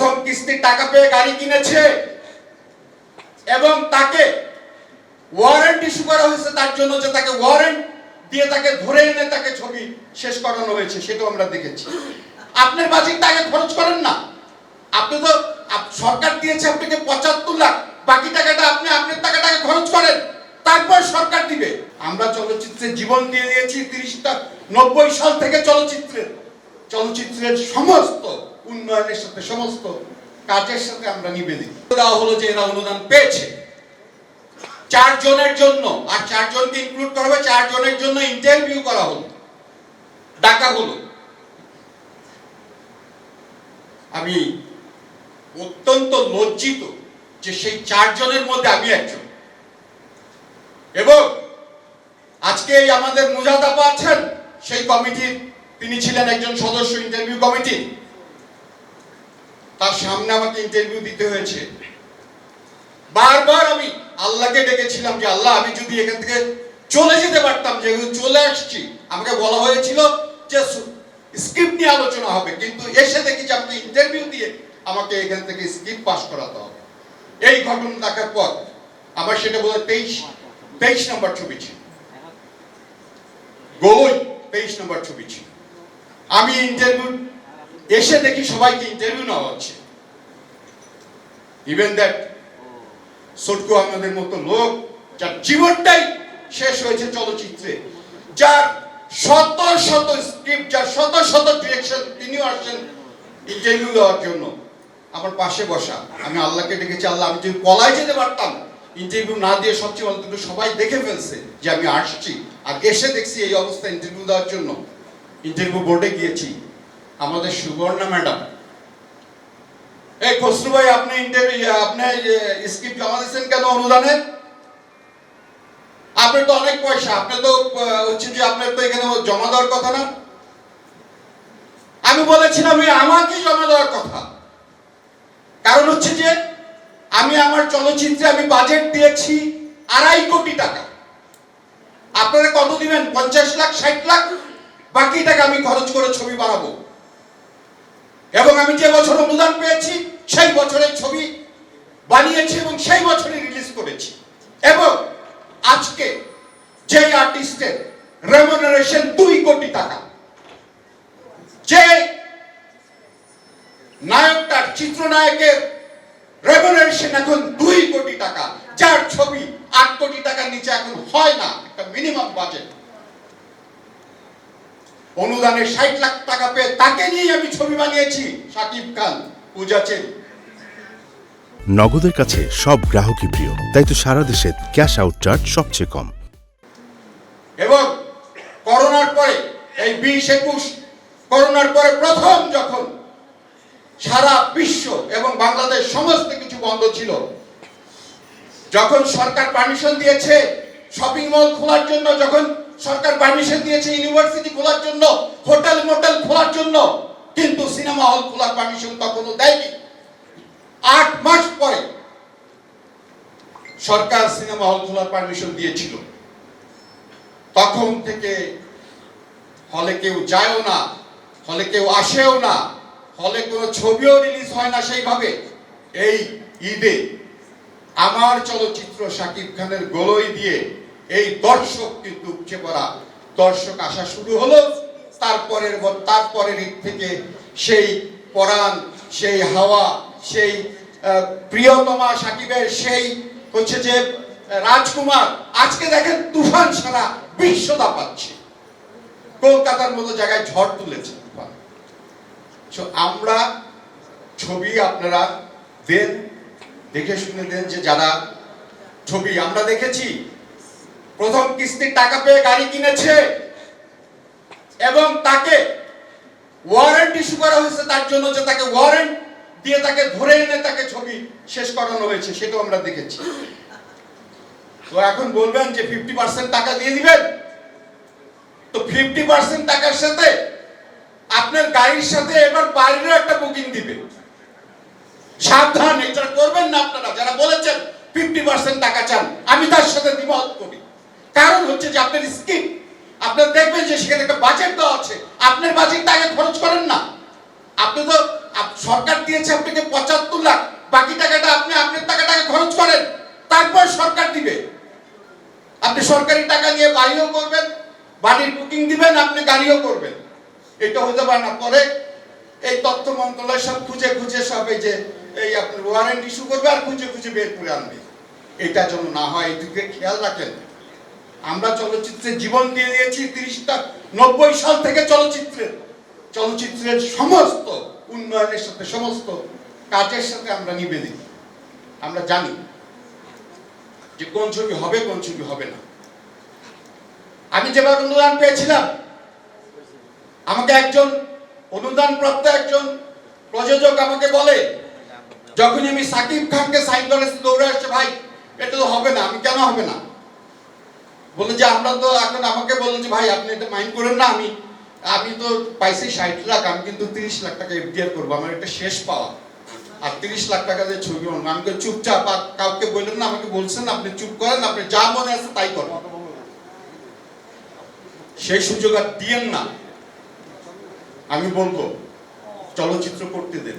প্রথম কিস্তির টাকা পেয়ে গাড়ি কিনেছে এবং তাকে ওয়ারেন্ট ইস্যু করা হয়েছে তার জন্য যে তাকে ওয়ারেন্ট দিয়ে তাকে ধরে এনে তাকে ছবি শেষ করানো হয়েছে, সেটাও আমরা দেখেছি। আপনার বাজেট টাকা খরচ করেন না। আপনি তো সরকার দিয়েছে আপনাকে পঁচাত্তর লাখ, বাকি টাকাটা আপনি আপনার টাকাটাকে খরচ করেন, তারপর সরকার দিবে। আমরা চলচ্চিত্রে জীবন দিয়ে দিয়েছি তিরিশটা নব্বই সাল থেকে চলচ্চিত্রের চলচ্চিত্রের সমস্ত উন্নয়নের সাথে সমস্ত কাজের সাথে আমরা নিবেদিত। দেওয়া হলো যে এরা অনুদান পেয়েছে। চারজনের জন্য, আর চারজনকে ইনক্লুড করা হবে, চারজনের জন্য ইন্টারভিউ করা হলো। ডাকা হলো। আমি অত্যন্ত লজ্জিত যে সেই চারজনের মধ্যে আমি একজন। এবং আজকে আমাদের মুজাদাপা আছেন, সেই কমিটির, তিনি ছিলেন একজন সদস্য ইন্টারভিউ কমিটি তার সামনে আমাকে ইন্টারভিউ দিতে হয়েছে। বারবার আমি আল্লাহকে ডেকেছিলাম যে, আল্লাহ, আমি যদি এখান থেকে চলে যেতে পারতাম, যেহেতু চলে আসছি। আমাকে বলা হয়েছিল যে স্ক্রিপ্ট নিয়ে আলোচনা হবে। কিন্তু এসে দেখি যে আপনি ইন্টারভিউ দিয়ে আমাকে এখান থেকে স্ক্রিপ্ট পাস করাতে হবে। এই ঘটনা দেখার পর আমার সেটা বোধ তেইশ তেইশ নম্বর ছবি ছিল। গোলই তেইশ নম্বর ছবি ছিল। আমি ইন্টারভিউ এসে দেখি সবাইকে ইন্টারভিউ নেওয়া হচ্ছে। ইভেন দ্যাট সটকু আমাদের মতো লোক, যার জীবনটাই শেষ হয়েছে চলচ্চিত্রে, যার শত শত স্ক্রিপ্ট যার শত শত ডিরেকশন তিনিও আসছেন ইন্টারভিউ দেওয়ার জন্য। আমার পাশে বসা, আমি আল্লাহকে ডেকেছি, আল্লাহ, আমি যদি পলায় যেতে পারতাম ইন্টারভিউ না দিয়ে সবচেয়ে ভালো দুটো সবাই দেখে ফেলছে যে আমি আসছি। আর এসে দেখছি এই অবস্থা ইন্টারভিউ দেওয়ার জন্য। ইন্টারভিউ বোর্ডে গিয়েছি। আমাদের সুবর্ণা ম্যাডাম। এই খসরু ভাই, আপনি ইন্টারভিউ আপনি স্ক্রিপ্ট জমা দিয়েছেন কেন অনুদানে আপনার তো অনেক পয়সা আপনি তো হচ্ছে যে আপনার তো এখানে জমা দেওয়ার কথা না। আমি বলেছিলাম আমাকে জমা দেওয়ার কথা। কারণ হচ্ছে যে, আমি আমার চলচ্চিত্রে আমি বাজেট দিয়েছি আড়াই কোটি টাকা। আপনারা কত দিবেন? পঞ্চাশ লাখ, ষাট লাখ? বাকি টাকা আমি খরচ করে ছবি বানাবো। এবং আমি যে বছর অনুদান পেয়েছি, সেই বছরের ছবি বানিয়েছি এবং সেই বছরে রিলিজ করেছি। এবং আজকে যে আর্টিস্টের রেমুনারেশন দুই কোটি টাকা, যে নায়কটার চিত্রনায়কের রেমুনারেশন এখন দুই কোটি টাকা, যার ছবি আট কোটি টাকার নিচে এখন হয় না, একটা মিনিমাম বাজেট অনুদানের ষাট লাখ টাকা পেয়ে তাকে নিয়ে আমি ছবি বানিয়েছি সাকিব খান। পূজা নগদের কাছে সব গ্রাহকই প্রিয় তাই তো সারা দেশে ক্যাশ আউট চার্জ সবচেয়ে কম। এবং করোনার পরে এই বিশ একুশ করোনার পরে প্রথম যখন সারা বিশ্ব এবং বাংলাদেশ সমস্ত কিছু বন্ধ ছিল যখন সরকার পারমিশন দিয়েছে শপিং মল খোলার জন্য যখন সরকার পারমিশন দিয়েছে ইউনিভার্সিটি খোলার জন্য হোটেল মোটেল খোলার জন্য, কিন্তু সিনেমা হল খোলার পারমিশন তখনও দেয়নি। আট মাস পরে সরকার সিনেমা হল খোলার পারমিশন দিয়েছিল। তখন থেকে হলে কেউ যায়ও না হলে কেউ আসেও না হলে কোনো ছবিও রিলিজ হয় না সেইভাবে। এই ঈদে আমার চলচ্চিত্র শাকিব খানের গোলই দিয়ে এই দর্শক কিন্তু উপচে পড়া। দর্শক আসা শুরু হলো, তারপরের তারপরের ঈদ থেকে সেই পরাণ, সেই হাওয়া, সেই প্রিয়তমা সাকিবের সেই হচ্ছে যে রাজকুমার। আজকে দেখেন তুফান সারা বিশ্ব দাপাচ্ছে কলকাতার মতো জায়গায় ঝড় তুলেছে তুফান। আমরা ছবি আপনারা দেন, দেখে শুনে দেন যে যারা ছবি আমরা দেখেছি প্রথম কিস্তির টাকা পেয়ে গাড়ি কিনেছে এবং তাকে ওয়ারেন্ট ইস্যু করা হয়েছে তার জন্য যে তাকে ওয়ারেন্ট দিয়ে তাকে ধরে এনে তাকে ছবি শেষ করানো হয়েছে, সেটাও আমরা দেখেছি। তো এখন বলবেন যে ফিফটি পার্সেন্ট টাকা দিয়ে দিবেন? তো ফিফটি পার্সেন্ট টাকার সাথে আপনার গাড়ির সাথে এবার বাড়িরও একটা বুকিং দিবে। সাবধান, এটা করবেন না আপনারা, যারা বলেছেন ফিফটি পার্সেন্ট টাকা চান, আমি তার সাথে দ্বিমত করি। কারণ হচ্ছে যে আপনার স্কিম, আপনার দেখবেন যে সেখানে একটা বাজেট দেওয়া আছে। আপনার বাজেটটা আগে খরচ করেন না। আপনি তো সরকার দিয়েছে আপনাকে পঁচাত্তর লাখ, বাকি টাকাটা আপনি, আপনার টাকাটাকে খরচ করেন, তারপর সরকার দিবে। আপনি সরকারি টাকা নিয়ে বাড়িও করবেন, বাড়ির বুকিং দিবেন, আপনি গাড়িও করবেন। এটা হতে পারে না। পরে এই তথ্য মন্ত্রণালয় সব খুঁজে খুঁজে সব এই যে, এই আপনার ওয়ারেন্ট ইস্যু করবে আর খুঁজে খুঁজে বের করে আনবে। এটা যেন না হয় এদিকে খেয়াল রাখেন। আমরা চলচ্চিত্রে জীবন দিয়ে দিয়েছি তিরিশটা নব্বই সাল থেকে চলচ্চিত্রের চলচ্চিত্রের সমস্ত উন্নয়নের সাথে সমস্ত কাজের সাথে আমরা নিবেদিত। আমরা জানি যে কোন ছবি হবে, কোন ছবি হবে না। আমি যেবার অনুদান পেয়েছিলাম, আমাকে একজন অনুদান প্রাপ্ত একজন প্রযোজক আমাকে বলে, যখনই আমি সাকিব খানকে সাইন করে দৌড়ে আসছে, ভাই, এটা তো হবে না, আমি কেন হবে না? বলে যে, আমরা তো এখন আমাকে বলল যে, ভাই, আপনি এটা মাইন্ড করেন না, আমি আমি তো পাইছি ষাট লাখ, আমি কিন্তু তিরিশ লাখ টাকা এফডিআর করব, আমার এটা শেষ পাওয়া। আর তিরিশ লাখ টাকা দিয়ে ছবি বানাবো। আমি তো চুপচাপ, আর কাউকে বললেন না, আমাকে বলছেন আপনি চুপ করেন, আপনি যা মনে আছে তাই করেন। সেই সুযোগ আর দিয়েন না। আমি বলব, চলচ্চিত্র করতে দেন।